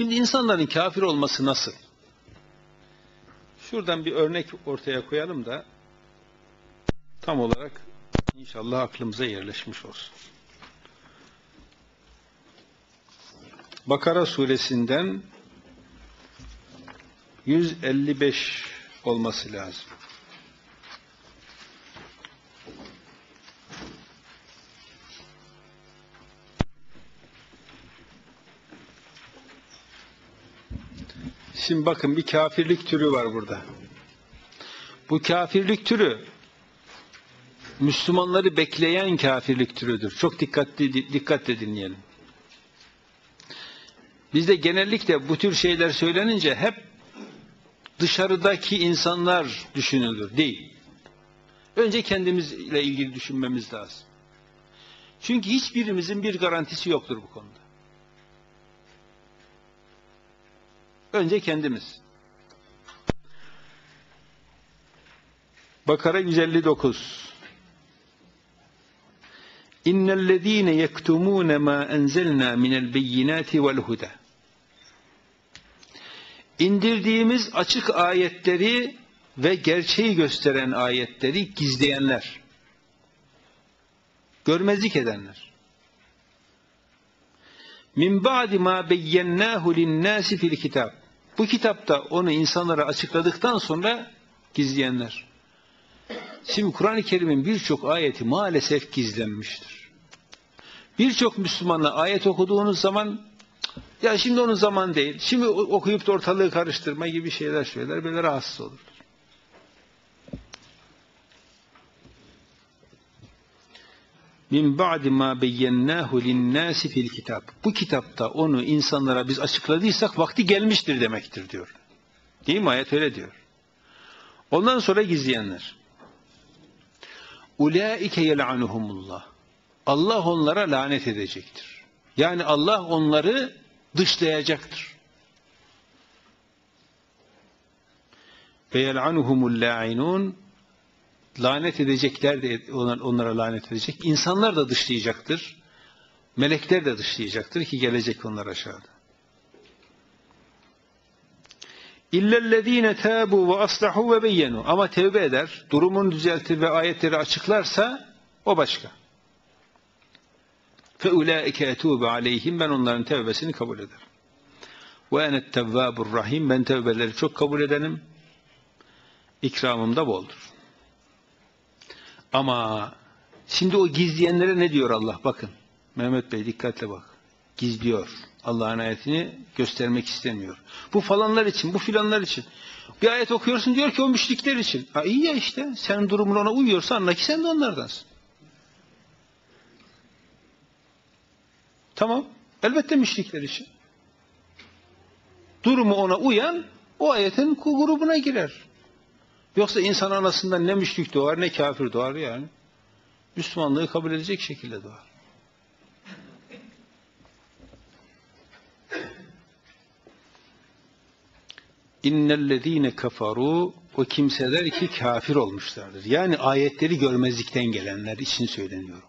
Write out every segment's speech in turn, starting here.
Şimdi insanların kafir olması nasıl? Şuradan bir örnek ortaya koyalım da tam olarak inşallah aklımıza yerleşmiş olsun. Bakara suresinden 155 olması lazım. Şimdi bakın bir kafirlik türü var burada. Bu kafirlik türü Müslümanları bekleyen kafirlik türüdür. Çok dikkatli dikkatle dinleyelim. Bizde genellikle bu tür şeyler söylenince hep dışarıdaki insanlar düşünülür. Değil. Önce kendimizle ilgili düşünmemiz lazım. Çünkü hiçbirimizin bir garantisi yoktur bu konuda. Önce kendimiz. Bakara 159 İnnellezîne yektumûne mâ enzelnâ minel beyinâti vel huda İndirdiğimiz açık ayetleri ve gerçeği gösteren ayetleri gizleyenler, görmezlik edenler. Min ba'di ma beyyennâhu linnâsi fil kitap. Bu kitapta onu insanlara açıkladıktan sonra gizleyenler. Şimdi Kur'an-ı Kerim'in birçok ayeti maalesef gizlenmiştir. Birçok Müslümanla ayet okuduğunuz zaman ya şimdi onun zaman değil. Şimdi okuyup da ortalığı karıştırma gibi şeyler söyler. Böyle rahatsız olur. Min ba'di ma beyyennahu linnâsi fil kitap. Bu kitapta onu insanlara biz açıkladıysak vakti gelmiştir demektir diyor. Değil mi? Ayet öyle diyor. Ondan sonra gizleyenler. Ulaike yel'anuhumullah. Allah onlara lanet edecektir. Yani Allah onları dışlayacaktır. Ve yel'anuhumul la'inun lanet edecekler de onlara lanet edecek. İnsanlar da dışlayacaktır. Melekler de dışlayacaktır ki gelecek onlar aşağıda. İllellezine tabu ve aslahu ve beyyenu. Ama tevbe eder, durumunu düzeltir ve ayetleri açıklarsa o başka. Fe ulaike etûbe aleyhim ben onların tevbesini kabul ederim. Ve enet tevvabur rahim ben tevbeleri çok kabul edenim. İkramım da boldur. Ama şimdi o gizleyenlere ne diyor Allah? Bakın. Mehmet Bey dikkatle bak. Gizliyor. Allah'ın ayetini göstermek istemiyor. Bu falanlar için, bu filanlar için. Bir ayet okuyorsun diyor ki o müşrikler için. Ha iyi ya işte. Senin durumun ona uyuyorsa anla ki sen de onlardansın. Tamam. Elbette müşrikler için. Durumu ona uyan o ayetin grubuna girer. Yoksa insan anasından ne müşrik doğar ne kafir doğar yani. Müslümanlığı kabul edecek şekilde doğar. İnnellezîne kafaru o kimseler ki kafir olmuşlardır. Yani ayetleri görmezlikten gelenler için söyleniyor.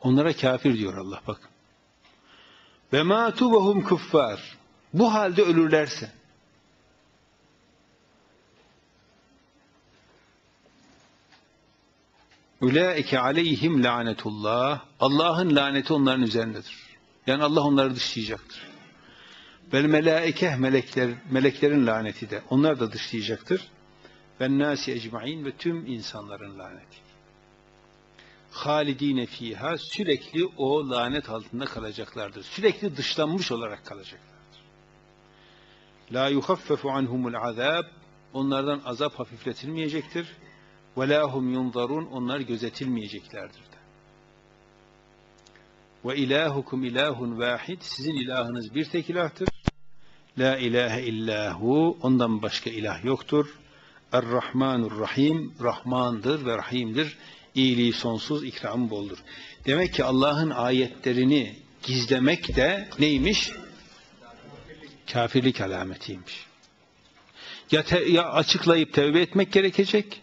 Onlara kafir diyor Allah bak. Ve matu ve hum kuffar. Bu halde ölürlerse Ulaike aleyhim lanetullah. Allah'ın laneti onların üzerindedir. Yani Allah onları dışlayacaktır. Vel melaike melekler meleklerin laneti de onlar da dışlayacaktır. Ve nasi ecmaîn ve tüm insanların laneti. Halidine fiha sürekli o lanet altında kalacaklardır. Sürekli dışlanmış olarak kalacaklardır. La yuhaffefu anhumul azab onlardan azap hafifletilmeyecektir. Lahum yunzarun onlar gözetilmeyeceklerdir de. İlahukum ilahun vahid sizin ilahınız bir tek ilahtır. La ilahe illahu ondan başka ilah yoktur. Er-Rahmanur Rahim Rahmandır ve Rahim'dir. İyiliği sonsuz, ikram boldur. Demek ki Allah'ın ayetlerini gizlemek de neymiş? Kafirlik alametiymiş. Ya, ya açıklayıp tevbe etmek gerekecek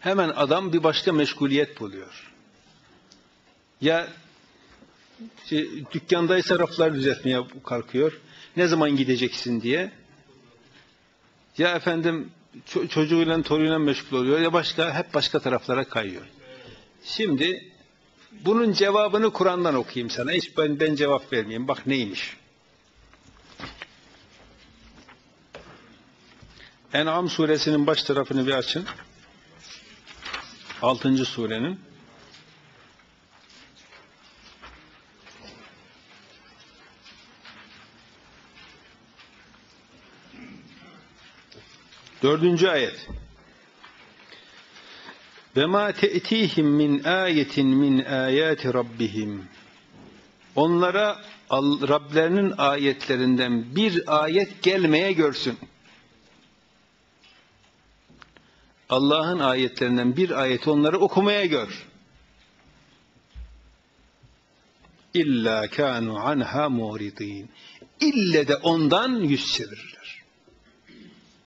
Hemen adam bir başka meşguliyet buluyor. Ya şey, dükkandaysa raflar düzeltmeye kalkıyor. Ne zaman gideceksin diye. Ya efendim ço- çocuğuyla torunuyla meşgul oluyor ya başka hep başka taraflara kayıyor. Şimdi bunun cevabını Kur'an'dan okuyayım sana. Hiç ben, ben cevap vermeyeyim. Bak neymiş. En'am suresinin baş tarafını bir açın. 6. surenin. Dördüncü ayet. Ve ma te'tihim min ayetin min ayati rabbihim. Onlara Rablerinin ayetlerinden bir ayet gelmeye görsün. Allah'ın ayetlerinden bir ayet onları okumaya gör. İlla kanu anha muridin. İlle de ondan yüz çevirirler.